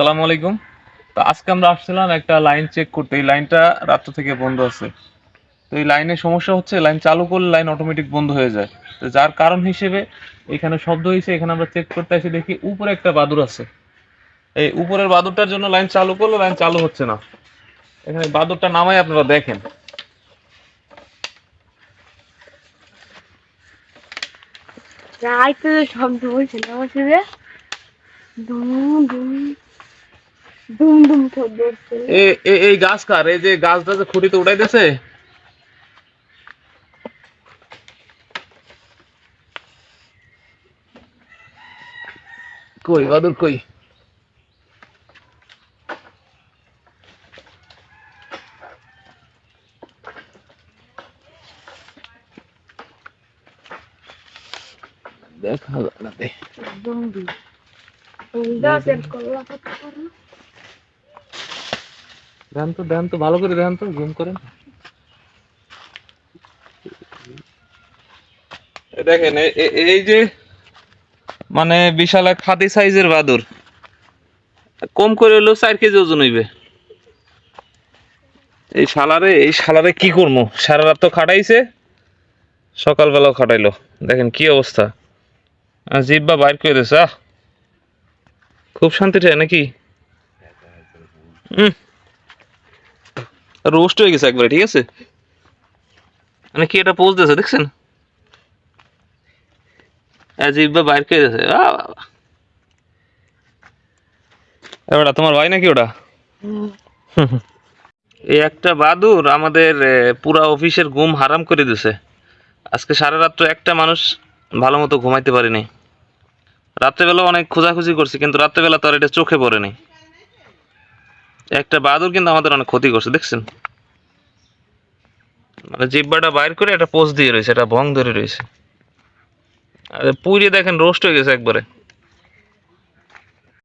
সালাম আলাইকুম। তো আজকে আমরা আসছিলাম একটা লাইন চেক করতে। এই লাইনটা রাত্র থেকে বন্ধ আছে। তো এই লাইনের সমস্যা হচ্ছে লাইন চালু করলে লাইন অটোমেটিক বন্ধ হয়ে যায়। তো যার কারণ হিসেবে এখানে শব্দ হয়েছে, এখানে আমরা চেক করতে এসে দেখি উপরে একটা বাদুর আছে। এই উপরের বাদুরটার জন্য লাইন চালু করলে লাইন চালু হচ্ছে না। এখানে বাদুরটা নামাই আপনারা দেখেন। শব্দ না। হচ্ছে যে দুম দুম দুম দুম শব্দ হচ্ছে এ- এ- এই গাছ কার? এই যে গাছটা যে খুঁটিতে উঠাইতেছে কই বাদুর কই? দেখা যায় না দেন তো দেন তো, ভালো করে দেন তো জুম করেন। দেখেন এই যে মানে বিশাল এক হাতি সাইজের বাদুর। কম করে হলেও চার কেজি ওজন হইবে। এই শালারে এই শালারে কি করব সারা রাত তো খাটাইছে, সকালবেলাও খাটাইলো। দেখেন কি অবস্থা। জিব্বা বাইর করে দিয়েছে খুব শান্তি নাকি? হুম। রোস্ট হয়ে গেছে একবারে ঠিক আছে? মানে কি এটা পোজ দিয়েছে দেখছেন? জিব্বা বাইর করে দিয়েছে। এবারটা তোমার ভাই নাকি ওটা? এই একটা বাদুর আমাদের পুরা অফিসের ঘুম হারাম করে দিছে। আজকে সারা রাত্র একটা মানুষ ভালো মতো ঘুমাইতে পারেনি। রাত্রেবেলা অনেক খোঁজাখুঁজি করছি কিন্তু রাত্রেবেলা তো আর এটা চোখে পড়েনি। একটা বাদুর কিন্তু আমাদের অনেক ক্ষতি করছে, দেখছেন? মানে জিব্বাটা বাইর করে একটা পোস্ট দিয়ে রয়েছে, এটা ভং ধরে রয়েছে। আর পুড়িয়ে দেখেন, রোস্ট হয়ে গেছে একবারে।